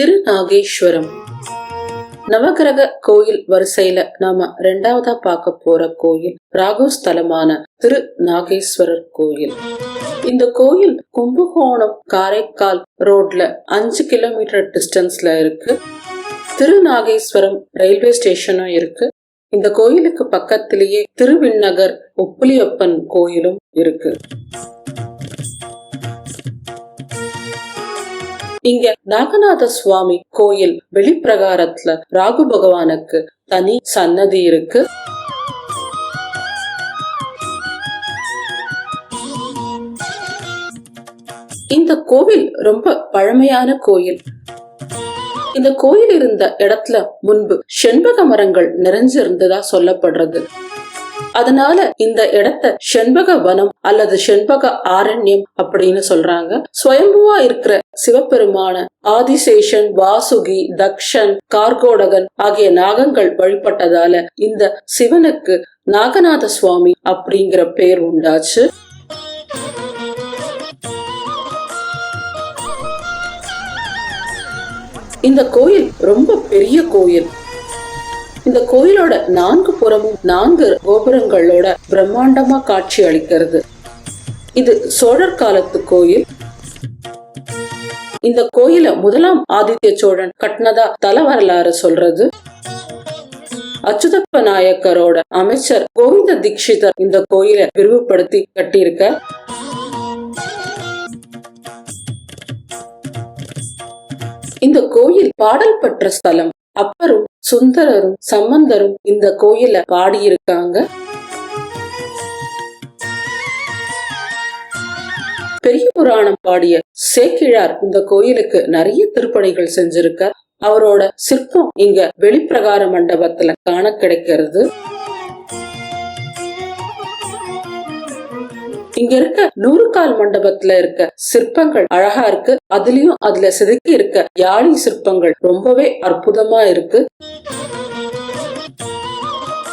திருநாகேஸ்வரம். நவகிரக கோயில் வரிசையில நாம ரெண்டாவதா பார்க்க போற கோயில் ராகு ஸ்தலமான திரு நாகேஸ்வரர் கோயில். இந்த கோயில் கும்பகோணம் காரைக்கால் ரோட்ல அஞ்சு கிலோமீட்டர் டிஸ்டன்ஸ்ல இருக்கு. திருநாகேஸ்வரம் ரயில்வே ஸ்டேஷனும் இருக்கு. இந்த கோயிலுக்கு பக்கத்திலேயே திருவிண்ணகர் ஒப்புலியப்பன் கோயிலும் இருக்கு. இங்க நாகநாத சுவாமி கோயில் வெளிப்பிரகாரத்துல ராகு பகவானுக்கு தனி சன்னதி இருக்கு. இந்த கோவில் ரொம்ப பழமையான கோயில். இந்த கோயில் இருந்த இடத்துல முன்பு செண்பக மரங்கள் நிறைஞ்சிருந்ததா சொல்லப்படுறது. அதனால இந்த இடத்த செண்பக வனம் அல்லது செண்பக ஆரண்யம் அப்படின்னு சொல்றாங்க. சுயம்புவா இருக்கிற சிவபெருமான ஆதிசேஷன் வாசுகி தக்ஷன் கார்கோடகன் ஆகிய நாகங்கள் வழிபட்டதால இந்த சிவனுக்கு நாகநாத சுவாமி அப்படிங்கிற பேர் உண்டாச்சு. இந்த கோயில் ரொம்ப பெரிய கோயில். இந்த கோயிலோட நான்கு புறமும் நான்கு கோபுரங்களோட பிரம்மாண்டமா காட்சி அளிக்கிறது. இது சோழர் காலத்து கோயில். இந்த கோயில முதலாம் ஆதித்ய சோழன் கட்டினதா தல வரலாறு சொல்றது. அச்சுதப்ப நாயக்கரோட அமைச்சர் கோவிந்த தீட்சிதர் இந்த கோயிலை விரிவுபடுத்தி கட்டியிருக்க இந்த கோயில் பாடல் பெற்ற ஸ்தலம். அப்பரும் சுந்தரரும் சம்பந்தரும் இந்த கோயில பாடியிருக்காங்க. பெரிய புராணம் பாடிய சேக்கிழார் இந்த கோயிலுக்கு நிறைய திருப்பணிகள் செஞ்சிருக்கார். அவரோட சிற்பம் இங்க வெளிப்பிரகார மண்டபத்துல காண கிடைக்கிறது. இங்க இருக்க நூறு கால் மண்டபத்துல இருக்க சிற்பங்கள் அழகா இருக்கு. அதுலயும் அதுல செதுக்கி இருக்க யாழி சிற்பங்கள் ரொம்பவே அற்புதமா இருக்கு.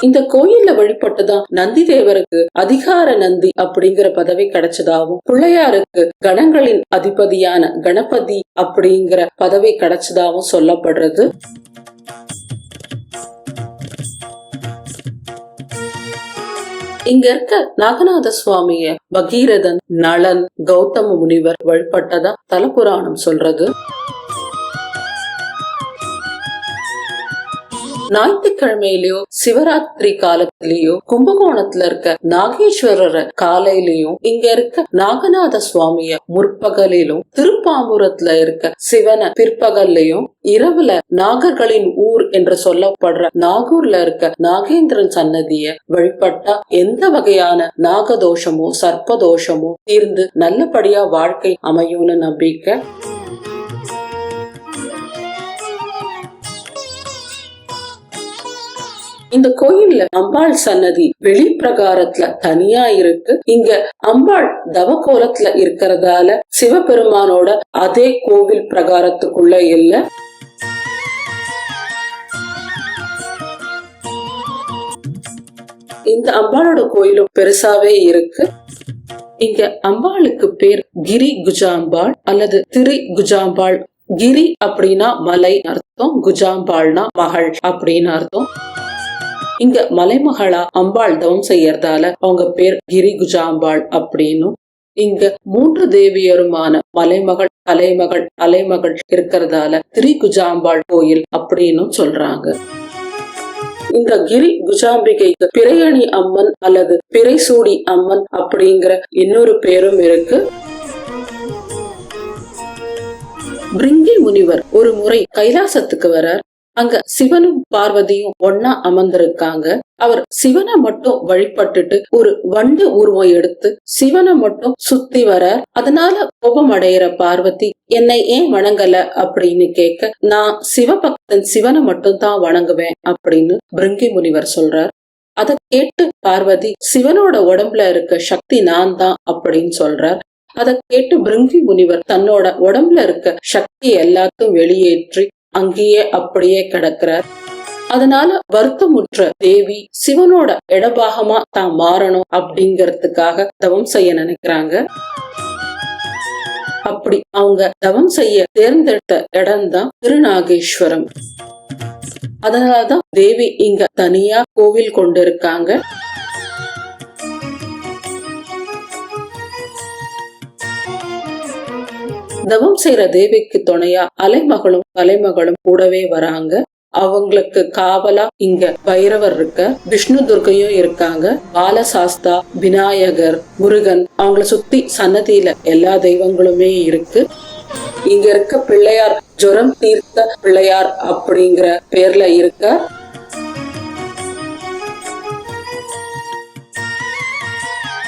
இந்த கோயில்ல வழிபட்டுதான் நந்தி தேவருக்கு அதிகார நந்தி அப்படிங்கிற பதவி கிடைச்சதாகவும் பிள்ளையாருக்கு கணங்களின் அதிபதியான கணபதி அப்படிங்கிற பதவி கிடைச்சதாகவும் சொல்லப்படுறது. இங்க இருக்க நாகநாத சுவாமிய பகீரதன் நளன் கௌதம முனிவர் வழிபட்டதா தலபுராணம் சொல்றது? ஞாயிற்றுக்கிழமையிலயோ சிவராத்திரி காலத்திலயோ கும்பகோணத்துல இருக்க நாகேஸ்வரரை காலையிலயும் இங்க இருக்க நாகநாத சுவாமிய முற்பகலிலும் திருப்பாம்புரத்துல இருக்க சிவனை பிற்பகல்லையும் இரவுல நாகர்களின் ஊர் என்று சொல்லப்படுற நாகூர்ல இருக்க நாகேந்திரன் சன்னதிய வழிபட்டா எந்த வகையான நாகதோஷமோ சர்ப்பதோஷமோ தீர்ந்து நல்லபடியா வாழ்க்கை அமையும்னு நம்பிக்கை. இந்த கோயில்ல அம்பாள் சன்னதி வெளிப்பிரகாரத்துல தனியா இருக்கு. இங்க அம்பாள் தவக்கோலத்துல இருக்கிறதால சிவபெருமானோட அதே கோவில் பிரகாரத்துக்குள்ள இல்ல. இந்த அம்பாளோட கோயிலும் பெருசாவே இருக்கு. இங்க அம்பாளுக்கு பேர் கிரி குஜாம்பாள் அல்லது திரி குஜாம்பாள் கிரி அப்படின்னா மலை அர்த்தம் குஜாம்பாள்னா மகள் அப்படின்னு அர்த்தம். இங்க மலைமகளா அம்பாள் தவம் செய்யறதால அவங்க பேர் கிரி குஜாம்பாள் அப்படின்னு இங்க மூன்று தேவியருமான மலைமகள் கலைமகள் அலைமகள் இருக்கிறதால திரி குஜாம்பாள் கோயில் அப்படின்னு சொல்றாங்க. இந்த கிரி குஜாம்பிகைக்கு பிறையணி அம்மன் அல்லது பிறைசூடி அம்மன் அப்படிங்கிற இன்னொரு பேரும் இருக்கு. பிரிங்கி முனிவர் ஒரு முறை கைலாசத்துக்கு வரார். அங்க சிவனும் பார்வதியும் ஒன்னா அமர்ந்திருக்காங்க. அவர் சிவனை மட்டும் வழிபட்டுட்டு ஒரு வண்டு உருவம் எடுத்து சிவனை மட்டும் சுத்தி வர அதனால கோபம் அடையிற பார்வதி என்னை ஏன் வணங்கல? அப்படின்னு கேட்க நான் சிவபக்தன் சிவனை மட்டும் தான் வணங்குவேன் அப்படின்னு பிருங்கி முனிவர் சொல்றார். அதை கேட்டு பார்வதி சிவனோட உடம்புல இருக்க சக்தி நான் தான் அப்படின்னு சொல்றார். அதை கேட்டு பிருங்கி முனிவர் தன்னோட உடம்புல இருக்க சக்தி எல்லாத்தையும் வெளியேற்றி அங்கேயே அப்படியே கிடக்கிறார். அதனால வருத்தமுற்ற தேவி சிவனோட இடபாகமா தான் மாறணும் அப்படிங்கறதுக்காக தவம் செய்ய நினைக்கிறாங்க. அப்படி அவங்க தவம் செய்ய தேர்ந்தெடுத்த இடம்தான் திருநாகேஸ்வரம். அதனாலதான் தேவி இங்க தனியா கோவில் கொண்டு இருக்காங்க தவம் செய்யற தேவிக்கு துணையா அலைமகளும் கலைமகளும் கூடவே வராங்க. அவங்களுக்கு காவலா இங்க பைரவர் இருக்க விஷ்ணு துர்கையும் இருக்காங்க. பாலசாஸ்தா விநாயகர் முருகன் அவங்கள சுத்தி சன்னதியில எல்லா தெய்வங்களுமே இருக்கு. இங்க இருக்க பிள்ளையார் ஜுரம் தீர்த்த பிள்ளையார் அப்படிங்கிற பேர்ல இருக்க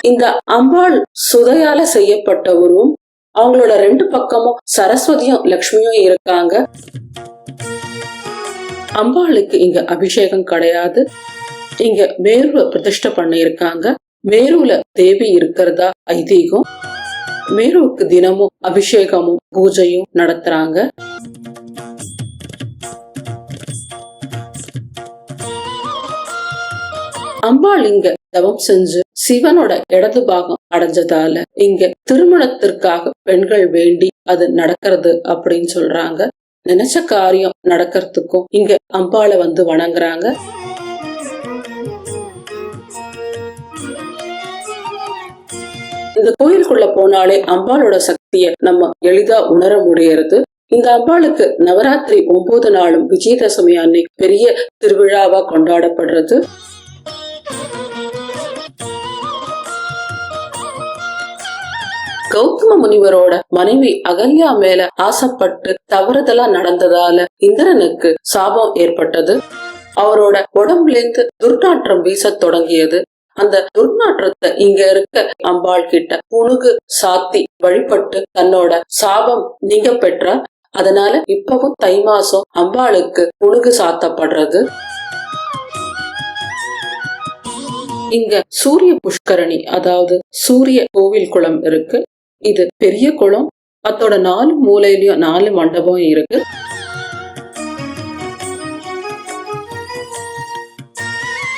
இந்த அம்பாள் சுதையால செய்யப்பட்ட உருவம் அவங்களோட ரெண்டு பக்கமும் சரஸ்வதியும் லக்ஷ்மியும் இருக்காங்க. அம்பாளுக்கு இங்க அபிஷேகம் கிடையாது. இங்க மேருவ பிரதிஷ்டை பண்ணியிருக்காங்க. மேருல தேவி இருக்கிறதா ஐதீகம். மேருவுக்கு தினமும் அபிஷேகமும் பூஜையும் நடத்துறாங்க. அம்பாள் இங்க தவம் செஞ்சு சிவனோட இடது பாகம் அடைஞ்சதால. இங்க திருமணத்திற்காக பெண்கள் வேண்டி அது நடக்கிறது அப்படின்னு சொல்றாங்க. நினைச்ச காரியம் நடக்கிறதுக்கும் இங்க அம்பாளை வந்து வணங்குறாங்க. இந்த கோயிலுக்குள்ள போனாலே அம்பாளோட சக்தியை நம்ம எளிதா உணர முடியறது. இந்த அம்பாளுக்கு நவராத்திரி ஒன்பது நாளும் விஜயதசமி அன்னைக்கு பெரிய திருவிழாவா கொண்டாடப்படுறது. கௌதம முனிவரோட மனைவி அகல்யா மேல ஆசைப்பட்டு தவறுதலா நடந்ததால இந்திரனுக்கு சாபம் ஏற்பட்டது. அவரோட உடம்புல இருந்து துர்நாற்றம் வீசத் தொடங்கியது. அந்த துர்நாற்றத்தை இங்க இருக்க அம்பாள் கிட்ட புணுகு சாத்தி வழிபட்டு தன்னோட சாபம் நீங்க பெற்ற அதனால இப்பவும் தை மாசம் அம்பாளுக்கு புணுகு சாத்தப்படுறது. இங்க சூரிய புஷ்கரணி அதாவது சூரிய கோவில் குளம் இருக்கு. இது பெரிய குளம். அதோட நாலு மூலையிலயும் நாலு மண்டபம் இருக்கு.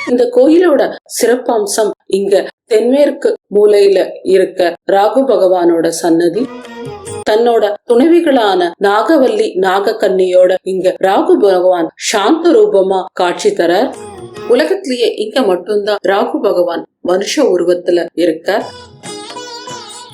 இந்த கோயிலோட சிறப்பம்சம் இங்க தென்மேற்கு மூலையில இருக்க ராகு பகவானோட சன்னதி. தன்னோட துணைவிகளான நாகவல்லி நாகக்கன்னியோட இங்க ராகு பகவான் சாந்த ரூபமா காட்சி தரார். உலகத்திலேயே இங்க மட்டும்தான் ராகு பகவான் மனுஷ உருவத்துல இருக்க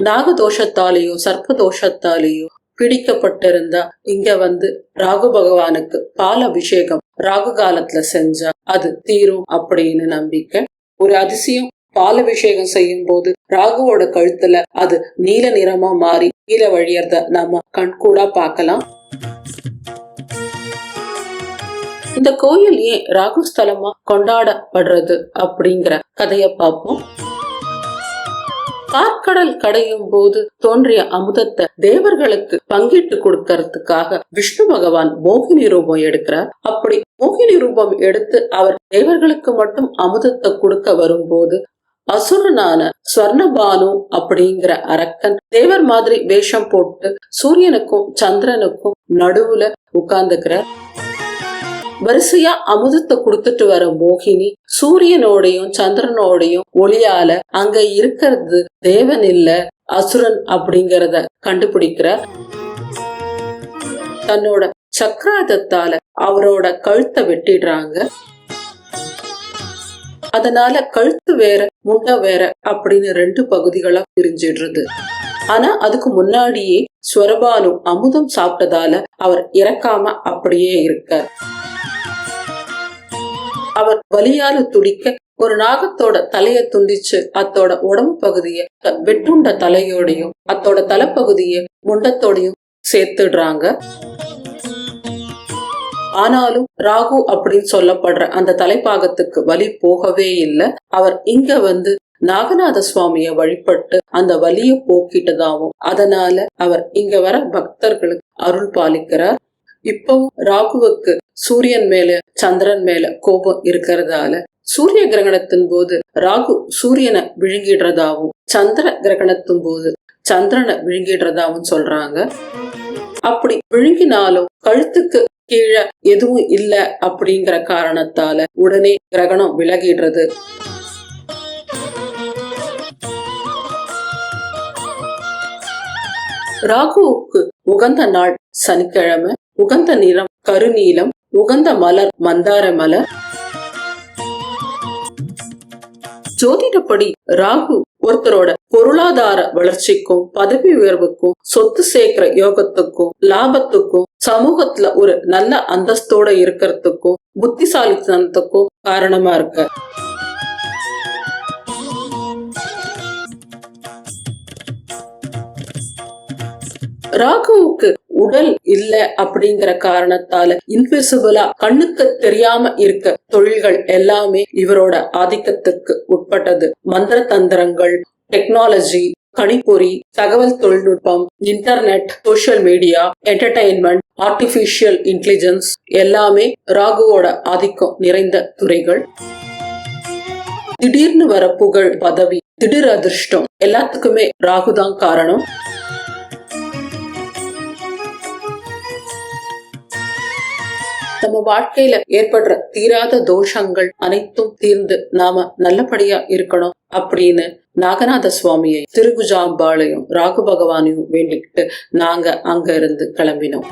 நாகதோஷத்தாலேயோ சர்ப்ப தோஷத்தாலேயோ பிடிக்கப்பட்டிருந்தா இங்க வந்து ராகு பகவானுக்கு பால் அபிஷேகம் ராகு காலத்துல செஞ்சா அது தீரும் அப்படின்னு நம்பிக்கை. ஒரு அதிசயம் பால் அபிஷேகம் செய்யும் போது ராகுவோட கழுத்துல அது நீல நிறமா மாறி கீழே வழியறத நாம கண்கூடா பார்க்கலாம். இந்த கோயில் ஏன் ராகு ஸ்தலமா கொண்டாடப்படுறது அப்படிங்கிற கதைய பார்ப்போம். கார்கடல் கடையும் போது தோன்றிய அமுதத்தை தேவர்களுக்கு பங்கிட்டு கொடுக்கறதுக்காக விஷ்ணு பகவான் மோகினி ரூபம் எடுக்கிறார். அப்படி மோகினி ரூபம் எடுத்து அவர் தேவர்களுக்கு மட்டும் அமுதத்தை கொடுக்க வரும்போது அசுரனான ஸ்வர்ணபானு அப்படிங்கிற அரக்கன் தேவர் மாதிரி வேஷம் போட்டு சூரியனுக்கும் சந்திரனுக்கும் நடுவுல உட்கார்ந்துக்கிறார். வரிசையா அமுதத்தை கொடுத்துட்டு வர மோகினி சூரியனோடையும் சந்திரனோடையும் ஒளியால அங்க இருக்கிறது தேவன் இல்ல அசுரன் அப்படிங்கறத கண்டுபிடிக்கிற தன்னோட சக்கராதத்தால அவரோட கழுத்தை வெட்டிடுறாங்க. அதனால கழுத்து வேற முண்டை வேற அப்படின்னு ரெண்டு பகுதிகளா பிரிஞ்சிடுறது. ஆனா அதுக்கு முன்னாடியே ஸ்வரபானு அமுதம் சாப்பிட்டதால அவர் இறக்காம அப்படியே இருக்கார். அவர் வலியால துடிக்க ஒரு நாகத்தோட தலைய துண்டிச்சு அத்தோட உடம்பு பகுதிய வெட்டுண்ட தலையோடையும் அத்தோட தலைப்பகுதிய முண்டத்தோடையும் சேர்த்துடுறாங்க. ஆனாலும் ராகு அப்படின்னு சொல்லப்படுற அந்த தலைப்பாகத்துக்கு வலி போகவே இல்லை. அவர் இங்க வந்து நாகநாத சுவாமிய வழிபட்டு அந்த வலிய போக்கிட்டதாகவும் அதனால அவர் இங்க வர பக்தர்களுக்கு அருள் பாலிக்கிறார். இப்போ ராகுவுக்கு சூரியன் மேல சந்திரன் மேல கோபம் இருக்கிறதால சூரிய கிரகணத்தின் போது ராகு சூரியனை விழுங்கிடுறதாவும் சந்திர கிரகணத்தின் போது சந்திரனை விழுங்கிடுறதாவும் சொல்றாங்க. அப்படி விழுங்கினாலும் கழுத்துக்கு கீழே எதுவும் இல்ல அப்படிங்கிற காரணத்தால உடனே கிரகணம் விலகிடுறது. ராகுவுக்கு உகந்த நாள் சனிக்கிழமை. உகந்த நிறம் கருநீலம் உகந்த மலர் மந்தார மலர். ஜோதிடப்படி ராகு ஒருத்தரோட பொருளாதார வளர்ச்சிக்கும் பதவி உயர்வுக்கும் சொத்து சேர்க்கிற யோகத்துக்கும் லாபத்துக்கும் சமூகத்துல ஒரு நல்ல அந்தஸ்தோட இருக்கிறதுக்கும் புத்திசாலித்தனத்துக்கும் காரணமா இருக்க. ராகுவுக்கு உடல் இல்ல அப்படிங்கிற காரணத்தால இன்விசிபிளா கண்ணுக்கு தெரியாம இருக்க தொழில்கள் எல்லாமே இவரோட ஆதிக்கத்துக்கு உட்பட்டது. மந்திர தந்திரங்கள் டெக்னாலஜி கணிப்பொறி தகவல் தொழில்நுட்பம் internet social media entertainment artificial intelligence எல்லாமே ராகுவோட ஆதிக்கம் நிறைந்த துறைகள். திடீர்னு வர புகழ் பதவி திடீர் அதிர்ஷ்டம் எல்லாத்துக்குமே ராகுதான் காரணம். நம்ம வாழ்க்கையில ஏற்படுற தீராத தோஷங்கள் அனைத்தும் தீர்ந்து நாம நல்லபடியா இருக்கணும் அப்படின்னு நாகநாத சுவாமியை திருகுஜாம்பாளையும் ராகு பகவானையும் வேண்டிக்கிட்டு நாங்க அங்க இருந்து கிளம்பினோம்.